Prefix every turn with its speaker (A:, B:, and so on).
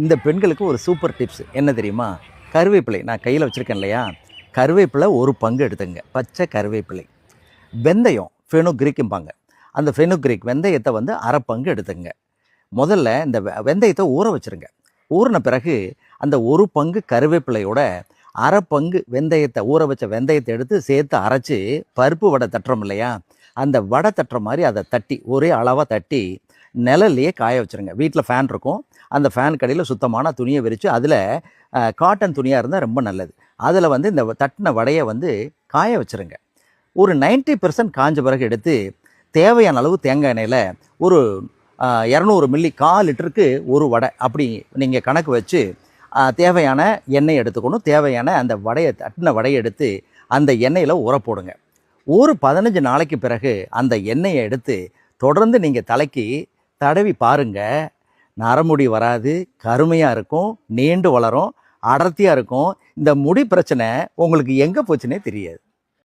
A: இந்த பெண்களுக்கு ஒரு சூப்பர் டிப்ஸ். என்ன தெரியுமா? கருவேப்பிலை. நான் கையில் வச்சுருக்கேன் இல்லையா? கருவேப்பிலை ஒரு பங்கு எடுத்துங்க. பச்சை கருவேப்பிலை. வெந்தயம் ஃபெனுக்ரிக்கும்பாங்க அந்த ஃபெனுக்ரிக் வெந்தயத்தை வந்து அரை பங்கு எடுத்துங்க. முதல்ல இந்த வெ- வெந்தயத்தை ஊற வச்சுருங்க. ஊறின பிறகு அந்த ஒரு பங்கு கருவேப்பிலையோட அரை பங்கு வெந்தயத்தை ஊற வச்ச வெந்தயத்தை எடுத்து சேர்த்து அரைச்சி பருப்பு வடை தட்டுறோம் இல்லையா? அந்த வடை தட்டுற மாதிரி அதை தட்டி ஒரே அளவாக தட்டி நிழல்லையே காய வச்சுருங்க. வீட்டில் ஃபேன் இருக்கும். அந்த ஃபேன் கடையில் சுத்தமான துணியை விரித்து அதில் காட்டன் துணியாக இருந்தால் ரொம்ப நல்லது. அதில் வந்து இந்த தட்டின வடையை வந்து காய வச்சுருங்க. ஒரு 90% பெர்சன்ட் காஞ்ச பிறகு எடுத்து தேவையான அளவு தேங்காய் எண்ணெயில் ஒரு இரநூறு மில்லி கால் லிட்டருக்கு ஒரு வடை அப்படி நீங்கள் கணக்கு வச்சு தேவையான எண்ணெய் எடுத்துக்கணும். தேவையான அந்த வடையை தட்டின வடையை எடுத்து அந்த எண்ணெயில் ஊற போடுங்க. ஒரு பதினஞ்சு நாளைக்கு பிறகு அந்த எண்ணெயை எடுத்து தொடர்ந்து நீங்கள் தலைக்கு தடவி பாருங்க. நரமுடி வராது கருமையாக இருக்கும் நீண்டு வளரும் அடர்த்தியாக இருக்கும். இந்த முடி பிரச்சனை உங்களுக்கு எங்கே போச்சுன்னே தெரியாது.